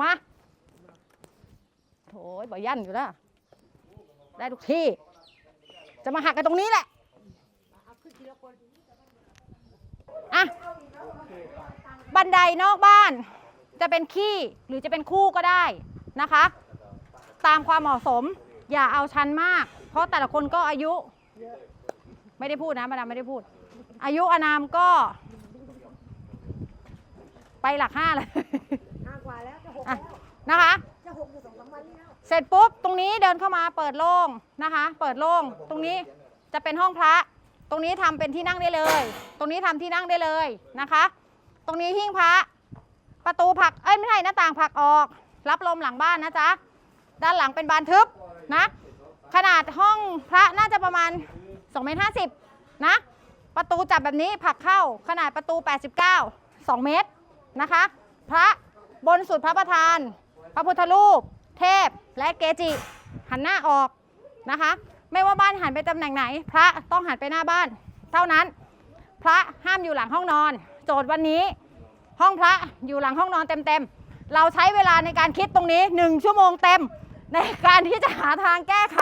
มาโถยบ่ยันอยู่แล้วได้ทุกที่ จะมาหักกันตรงนี้แหละอะบันไดนอกบ้าน จะเป็นขี้หรือจะเป็นคู่ก็ได้นะคะ ตามความเหมาะสม อย่าเอาชันมาก เพราะแต่ละคนก็อายุ ไม่ได้พูดนะมาดามไม่ได้พูด อายุอานามก็ ไปหลักห้าเลย นะคะ จะหกอยู่สองสามวันนี้แล้วเสร็จปุ๊บตรงนี้เดินเข้ามาเปิดโล่งนะคะ เปิดโล่งตรงนี้จะเป็นห้องพระ ตรงนี้ทำเป็นที่นั่งได้เลย ตรงนี้ทำที่นั่งได้เลยนะคะ ตรงนี้หิ้งพระ ประตูผักเอ้ยไม่ใช่หน้าต่างผักออก รับลมหลังบ้านนะจ๊ะด้านหลังเป็นบานทึบนะขนาดห้องพระน่าจะประมาณ2เมตร50นะประตูจับแบบนี้ผักเข้าขนาดประตู 89 2 เมตรนะคะ พระบนสุดพระประธาน พระพุทธรูป เทพและเกจิ หันหน้าออกนะคะ ไม่ว่าบ้านหันไปตำแหน่งไหน พระต้องหันไปหน้าบ้าน เท่านั้น พระห้ามอยู่หลังห้องนอน โจทย์วันนี้ ห้องพระอยู่หลังห้องนอนเต็มๆเราใช้เวลาในการคิดตรงนี้ 1 ชั่วโมงเต็ม ในการที่จะหาทางแก้ไข